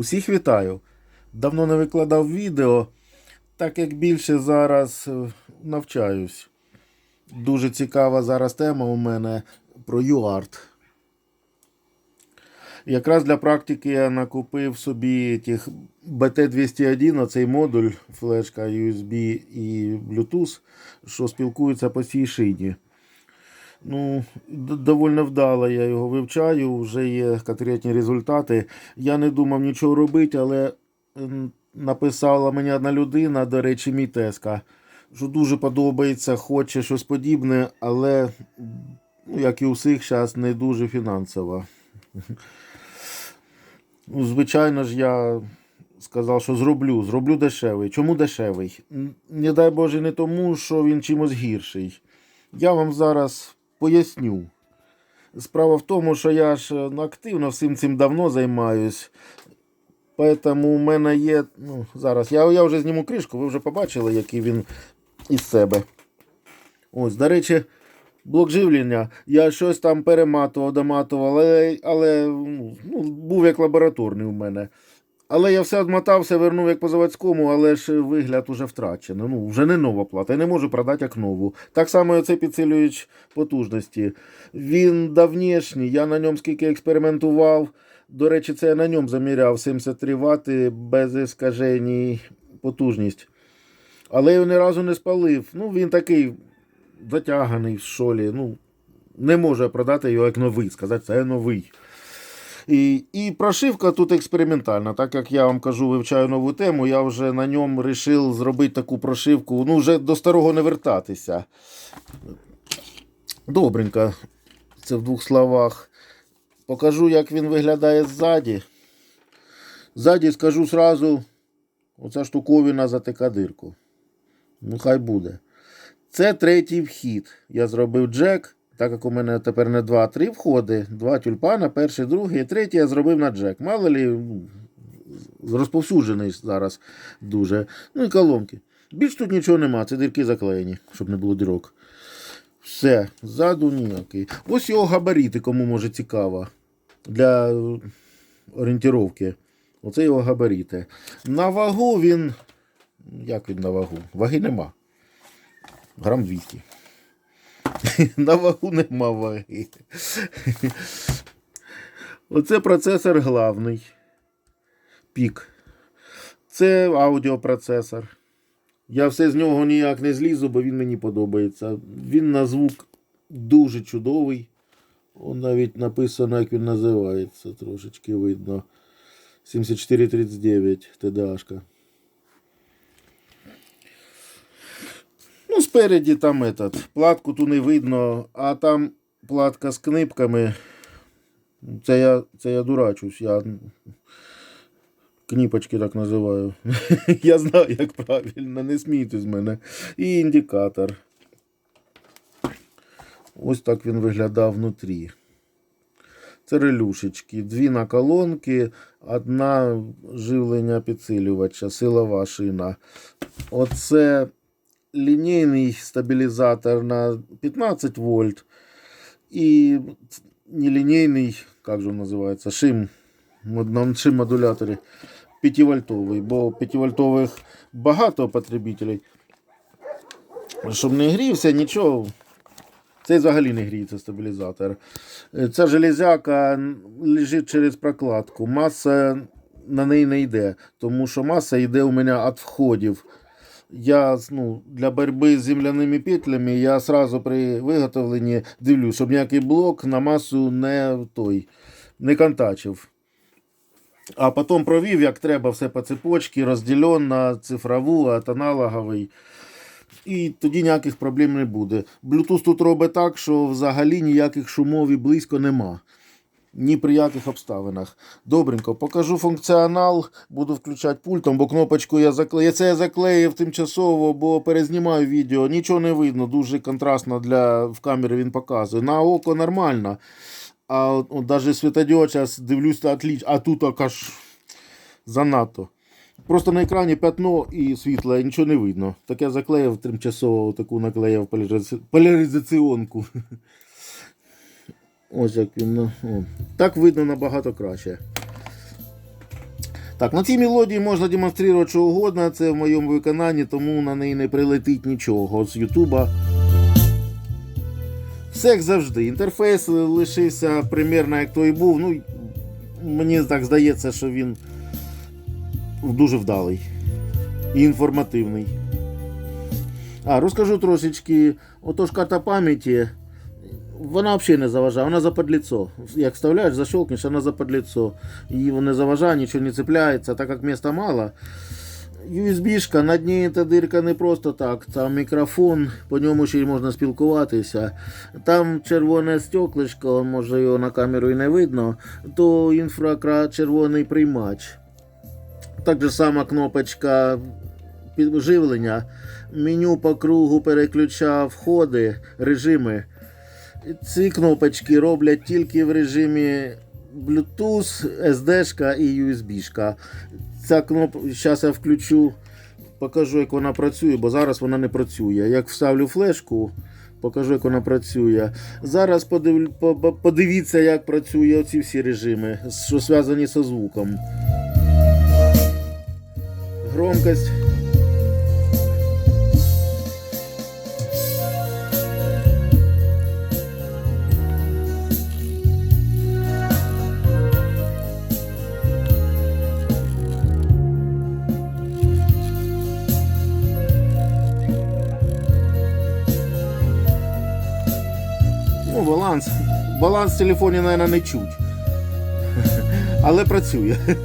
Усіх вітаю! Давно не викладав відео, так як більше зараз е, навчаюсь. Дуже цікава зараз тема у мене про UART. Якраз для практики я накупив собі тих BT201, оцей модуль, флешка USB і Bluetooth, що спілкуються по цій шині. Ну, довольно вдало я його вивчаю, вже є конкретні результати. Я не думав нічого робити, але написала мені одна людина, до речі, мій теска, що дуже подобається, хоче щось подібне, але, ну, як і у всіх, зараз не дуже фінансово. Ну, звичайно ж, я сказав, що зроблю, зроблю дешевий. Чому дешевий? Не дай Боже, не тому, що він чимось гірший. Я вам зараз поясню. Справа в тому, що я ж е, ну, активно всім цим давно займаюсь. Поэтому у мене є. Ну, зараз я, я вже зніму кришку, ви вже побачили, який він із себе. Ось, до речі, блок живлення. Я щось там перематував, доматував, але, але ну, ну, був як лабораторний у мене. Але я все одмотався, вернув як по заводському, але ж вигляд уже втрачений. Ну, вже не нова плата. Я не можу продати як нову. Так само і цей підсилювач потужності. Він давнішній, я на ньому скільки експериментував. До речі, це я на ньому заміряв 73 Вт без іскажень потужність. Але його ні разу не спалив. Ну, він такий затяганий в шолі. Ну, не можу продати його як новий, сказати, це новий. І, і прошивка тут експериментальна. Так як я вам кажу, вивчаю нову тему, я вже на ньому вирішив зробити таку прошивку. Ну, вже до старого не вертатися. Добренько. Це в двох словах. Покажу, як він виглядає ззаді. Ззаді скажу сразу, оця штуковина затика дирку. Ну, хай буде. Це третій вхід. Я зробив джек, так як у мене тепер не два, а три входи. Два тюльпана, перший, другий, третій я зробив на джек. Мало лі, розповсюджений зараз дуже. Ну і колонки. Більш тут нічого нема, це дірки заклеєні, щоб не було дірок. Все, ззаду ніякий. Ось його габарити, кому може цікаво. Для орієнтировки. Оце його габарити. На вагу він. Як він на вагу? Ваги нема. Грам 200. На вагу нема ваги. Оце процесор главний. Пік. Це аудіопроцесор. Я все з нього ніяк не злізу, бо він мені подобається. Він на звук дуже чудовий. Он навіть написано, як він називається, трошечки видно. 7439 TDA-шка. Ну, спереді там этот, платку ту не видно, а там платка з книпками. Це я, це я дурачусь, я кніпочки так називаю. я знаю, як правильно, не смійтесь з мене. І індикатор. Ось так він виглядав внутрі. Це релюшечки, дві на колонки, одна живлення підсилювача, силова шина. Оце лінійний стабілізатор на 15 вольт і нелінійний, як же він називається, шим, на шим модуляторі 5 вольтовий, бо 5 вольтових багато потребителей. Щоб не грівся, нічого. Цей взагалі не гріється стабілізатор. Ця железяка лежить через прокладку. Маса на неї не йде, тому що маса йде у мене від входів. Я ну, для боротьби з земляними петлями я сразу при виготовленні дивлюсь, щоб ніякий блок на масу не той не контачив. А потім провів, як треба, все по цепочці, розділен на цифрову, от аналоговий. І тоді ніяких проблем не буде. Bluetooth тут робить так, що взагалі ніяких шумов і близько нема. Ні при яких обставинах. Добренько, покажу функціонал, буду включати пультом, бо кнопочку я заклеїв. Це я заклеїв тимчасово, бо перезнімаю відео. Нічого не видно, дуже контрастно для в камері він показує. На око нормально. А навіть світодіод зараз дивлюсь, та отліч, а тут така ж занадто. Просто на екрані пятно і світло, нічого не видно. Так я заклеїв тимчасово таку наклеїв поляризаці- поляризаціонку. Ось як він. ну, о. Так видно набагато краще. Так, на цій мелодії можна демонструвати що угодно, це в моєму виконанні, тому на неї не прилетить нічого з Ютуба. Все як завжди. Інтерфейс лишився примірно як той був. Ну, мені так здається, що він дуже вдалий і інформативний. А, розкажу трошечки. Отож карта пам'яті. Вона взагалі не заважає, вона западліцо. Як вставляєш, защелкнеш, вона западліцо. Її не заважає, нічого не цепляється, так як міста мало. USB-шка, на дні та дирка не просто так. Там мікрофон, по ньому ще й можна спілкуватися. Там червоне стеклишко, може його на камеру і не видно, то інфрачервоний приймач. Так же сама кнопочка під- живлення. Меню по кругу переключав входи, режими. Ці кнопочки роблять тільки в режимі Bluetooth, SD і USB. Ця кнопка, зараз я включу, покажу, як вона працює, бо зараз вона не працює. Як вставлю флешку, покажу, як вона працює. Зараз подив... по- по- подивіться, як працює оці всі режими, що зв'язані зі звуком. Громкость. Ну, баланс. Баланс в телефоні, мабуть, не чуть. Але працює.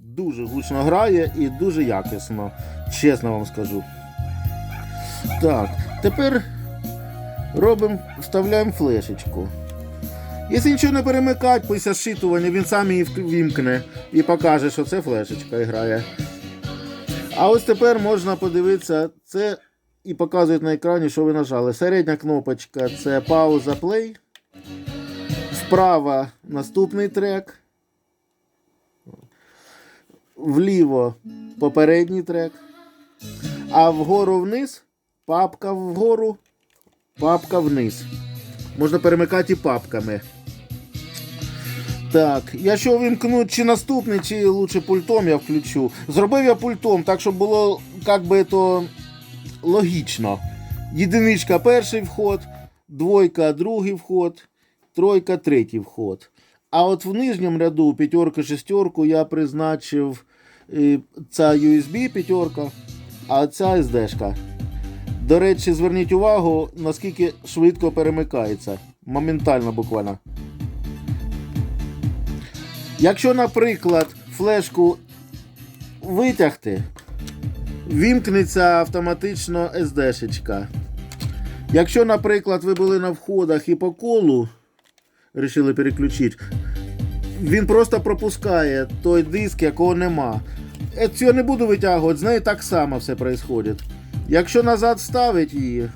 Дуже гучно грає і дуже якісно. Чесно вам скажу. Так, тепер робимо, вставляємо флешечку. Якщо нічого не перемикати після зчитування, він сам її вімкне і покаже, що це флешечка грає. А ось тепер можна подивитися, це і показують на екрані, що ви нажали. Середня кнопочка це пауза play. Вправо наступний трек. Вліво попередній трек. А вгору вниз папка вгору, папка вниз. Можна перемикати папками. Так, якщо вимкнуть чи наступний, чи лучше пультом я включу. Зробив я пультом, так щоб було як би то логічно. Єдиничка перший вход, двойка другий вход, тройка третій вход. А от в нижньому ряду п'ятерка, шестерку я призначив е, ця USB п'ятерка, а ця SD-шка. До речі, зверніть увагу, наскільки швидко перемикається. Моментально буквально. Якщо, наприклад, флешку витягти, вімкнеться автоматично SD-шечка. Якщо, наприклад, ви були на входах і по колу вирішили переключити, він просто пропускає той диск, якого нема. Цього не буду витягувати, з нею так само все відбувається. Якщо назад ставить її,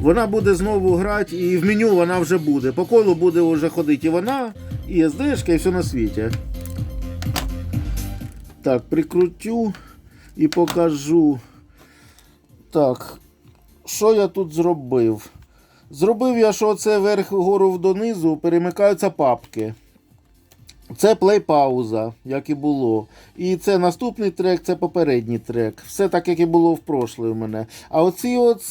вона буде знову грати, і в меню вона вже буде. По колу буде вже ходити і вона, і SD, і все на світі. Так, прикрутю і покажу. Так, що я тут зробив? Зробив я, що це вверх вгору донизу перемикаються папки. Це плей-пауза, як і було. І це наступний трек, це попередній трек. Все так, як і було в прошлий у мене. А оці от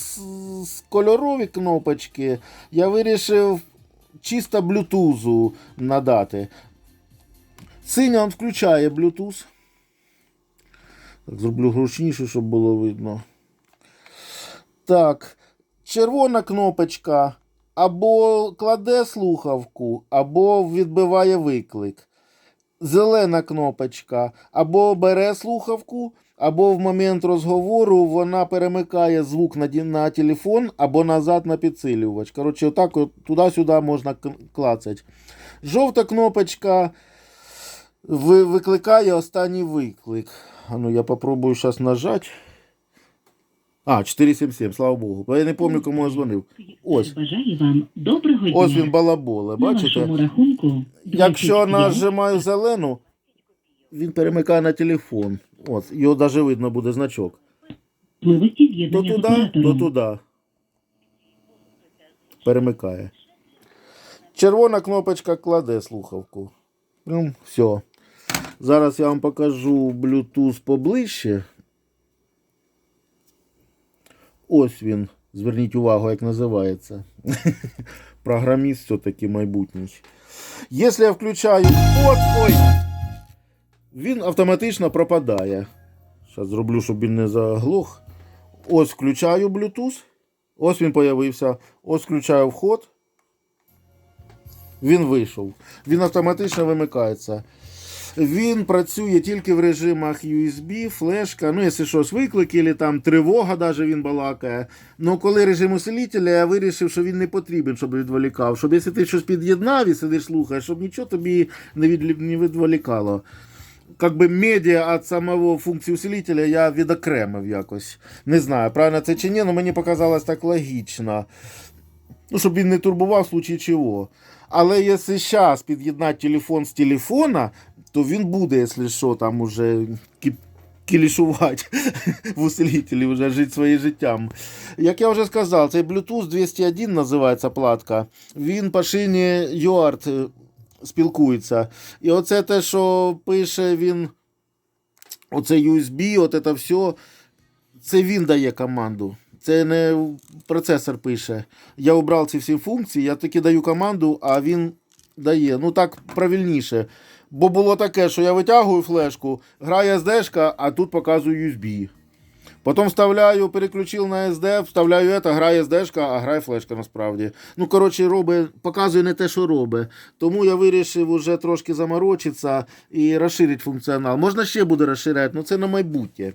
кольорові кнопочки я вирішив чисто блютузу надати. Синя він включає Bluetooth. Так, зроблю гучніше, щоб було видно. Так, червона кнопочка або кладе слухавку, або відбиває виклик. Зелена кнопочка або бере слухавку, або в момент розговору вона перемикає звук на, на телефон або назад на підсилювач. Коротше, отак от туди-сюди можна клацати. Жовта кнопочка ви- викликає останній виклик. А ну я попробую зараз нажати. А, 477, слава Богу. Я не пам'ятаю, кому я дзвонив. Ось. Бажаю вам доброго дня. Ось він балаболе, бачите? рахунку Якщо нажимаю зелену, він перемикає на телефон. От, його навіть видно буде значок. То туди, то туди. Перемикає. Червона кнопочка кладе слухавку. Прям все. Зараз я вам покажу Bluetooth поближче. Ось він. Зверніть увагу, як називається. Програміст все-таки майбутній. Якщо я включаю код, ой, він автоматично пропадає. Зараз зроблю, щоб він не заглох. Ось включаю Bluetooth. Ось він появився. Ось включаю вход. Він вийшов. Він автоматично вимикається. Він працює тільки в режимах USB, флешка, ну, якщо щось виклик, або там тривога, даже він балакає. Ну, коли режим усилителя, я вирішив, що він не потрібен, щоб відволікав. Щоб якщо ти щось під'єднав і сидиш слухаєш, щоб нічого тобі не, від, не відволікало. Как би медіа від самого функції усилителя я відокремив якось. Не знаю, правильно це чи ні, але мені показалось так логічно. Ну, щоб він не турбував в случае чого. Але якщо зараз під'єднати телефон з телефона, то він буде, якщо що, там уже кілішувати в усилителі, вже жити своїм життям. Як я вже сказав, цей Bluetooth 201 називається платка. Він по шині UART е, спілкується. І оце те, що пише він, оце USB, от це все, це він дає команду. Це не процесор пише. Я обрав ці всі функції, я таки даю команду, а він дає. Ну так правильніше. Бо було таке, що я витягую флешку, грає SD, а тут показую USB. Потім вставляю, переключив на SD, вставляю це, грає SD, а грає флешка насправді. Ну, коротше, робить, показує не те, що робить. Тому я вирішив уже трошки заморочитися і розширити функціонал. Можна ще буде розширяти, але це на майбутнє.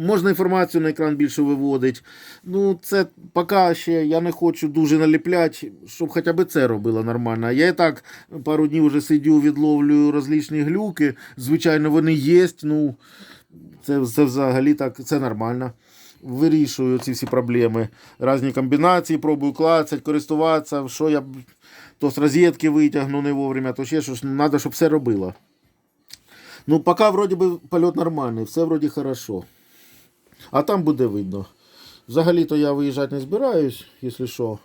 Можна інформацію на екран більше виводити. Ну, це поки ще я не хочу дуже наліпляти, щоб хоча б це робило нормально. Я і так пару днів вже сидю, відловлюю розлічні глюки. Звичайно, вони є. Ну, це, це взагалі так, це нормально. Вирішую ці всі проблеми. Різні комбінації, пробую клацати, користуватися. Що я то з розетки витягну не вовремя, то ще щось. Треба, щоб все робило. Ну, поки вроді би польот нормальний, все вроді хорошо. А там буде видно. Взагалі-то я виїжджати не збираюсь, якщо що.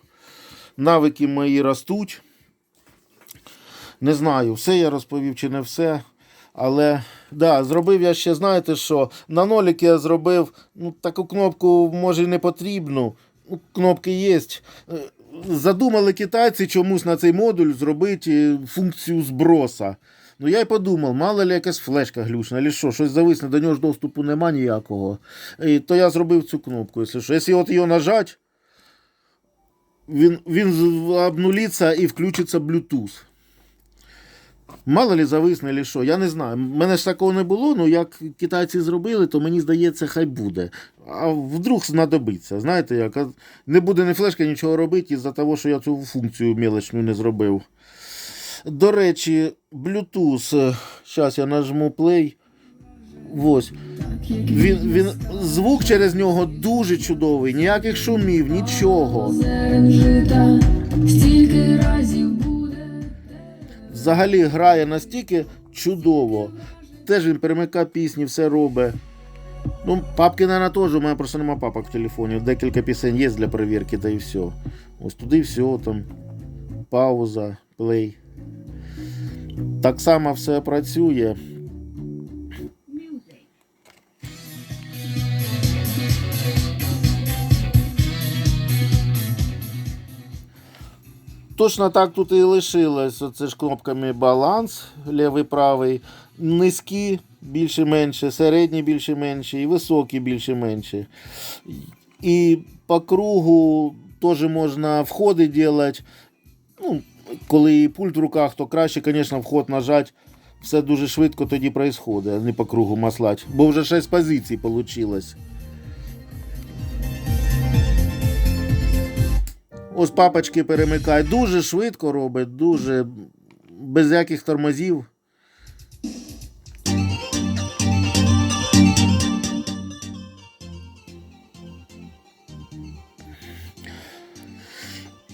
Навики мої ростуть. Не знаю, все я розповів чи не все. Але да, зробив я ще, знаєте що, на ноліки я зробив ну, таку кнопку, може, не потрібну. Ну, кнопки є. Задумали китайці чомусь на цей модуль зробити е, функцію зброса. Ну я й подумав, мало ли якась флешка глючна, або що, щось зависне, до нього ж доступу нема ніякого. І то я зробив цю кнопку, якщо що. Якщо от її нажать, він, він обнулиться і включиться Bluetooth. Мало ли зависне, або що, я не знаю. Мене ж такого не було, ну як китайці зробили, то мені здається, хай буде. А вдруг знадобиться. Знаєте як? Не буде ні флешка нічого робити із-за того, що я цю функцію мелочну не зробив. До речі, Bluetooth. Зараз я нажму play. Ось. Він, він, звук через нього дуже чудовий, ніяких шумів, нічого. Взагалі грає настільки чудово. Теж він перемикає пісні, все робить. Ну, папки, мабуть, теж. У мене просто нема папок в телефоні. Декілька пісень є для перевірки, та і все. Ось туди все там. Пауза, плей. Так само все працює. Точно так тут і лишилось. Оце ж кнопками баланс, лівий, правий, низькі більше-менше, середні більше-менше і високі більше-менше. І по кругу теж можна входи робити. Ну, коли пульт в руках, то краще, звісно, вход нажати. Все дуже швидко тоді відбувається, а не по кругу маслать. Бо вже 6 позицій вийшло. Ось папочки перемикає. Дуже швидко робить, дуже без яких тормозів.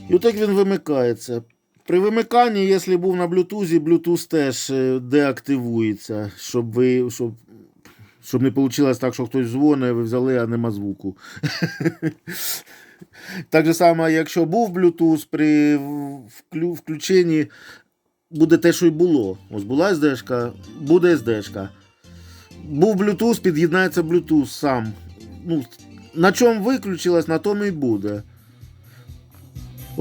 І отак він вимикається. При вимиканні, якщо був на блютузі, блютуз теж е, деактивується, щоб ви. Щоб, щоб не вийшло так, що хтось дзвонить, ви взяли, а нема звуку. Так же само, якщо був Bluetooth при включенні буде те, що й було. Ось була SD-шка, буде SD-шка. Був Bluetooth, під'єднається Bluetooth сам. Ну, на чому виключилась, на тому і буде.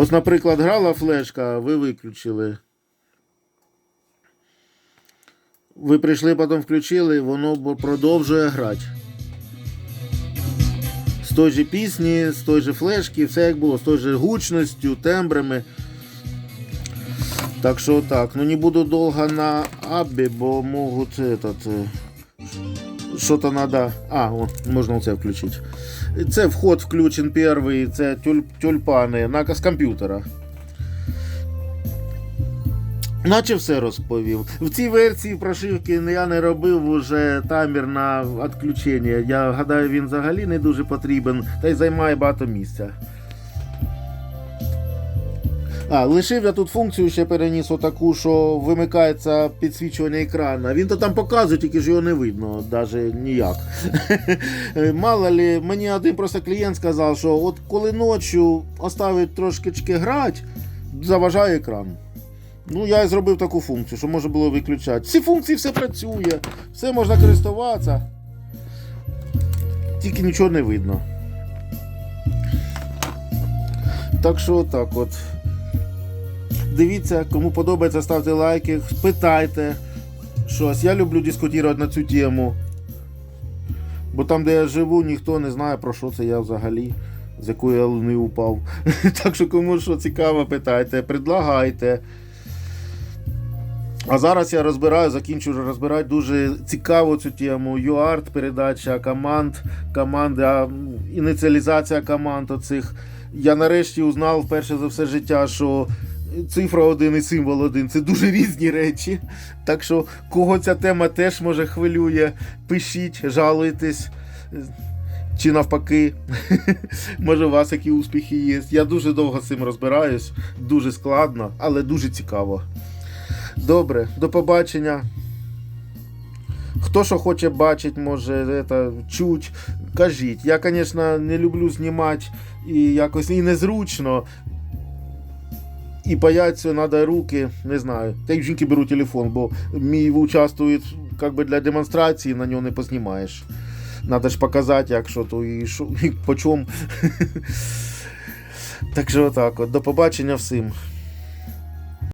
Ось, наприклад, грала флешка, ви виключили. Ви прийшли, потім включили, воно продовжує грати. З той же пісні, з той же флешки, все як було, з той же гучністю, тембрами. Так що так, ну не буду довго на Аббі, бо можуть этот, е, що-то надо. А, о, можна це включити. Це вход включен перший, це тюль, тюльпани наказ комп'ютера. Наче все розповів. В цій версії прошивки я не робив уже таймер на відключення. Я гадаю, він взагалі не дуже потрібен та й займає багато місця. А, лишив я тут функцію, ще переніс отаку, що вимикається підсвічування екрана. Він то там показує, тільки ж його не видно, навіть ніяк. Мало ли, мені один просто клієнт сказав, що от коли ночі оставить трошки грати, заважає екран. Ну, я і зробив таку функцію, що можна було виключати. Всі функції все працює, все можна користуватися. Тільки нічого не видно. Так що так от. Дивіться, кому подобається, ставте лайки, питайте щось. Я люблю дискутувати на цю тему. Бо там, де я живу, ніхто не знає, про що це я взагалі, з якої я луни упав. Так що кому що цікаво, питайте, предлагайте. А зараз я розбираю, закінчую розбирати дуже цікаву цю тему. UART, передача команд, команди, а, м, ініціалізація команд оцих. Я нарешті узнав вперше за все життя, що цифра 1 і символ 1 це дуже різні речі. Так що, кого ця тема теж може хвилює, пишіть, жалуйтесь. Чи навпаки, може у вас які успіхи є. Я дуже довго з цим розбираюсь, дуже складно, але дуже цікаво. Добре, до побачення. Хто що хоче бачити, може это, чуть, кажіть. Я, звісно, не люблю знімати і якось і незручно. І бояться, треба руки, не знаю. Та й жінки беру телефон, бо мій участвує как би, для демонстрації, на нього не познімаєш. Надо ж показати, як що то і, що, і по чому. так що отак от. До побачення всім.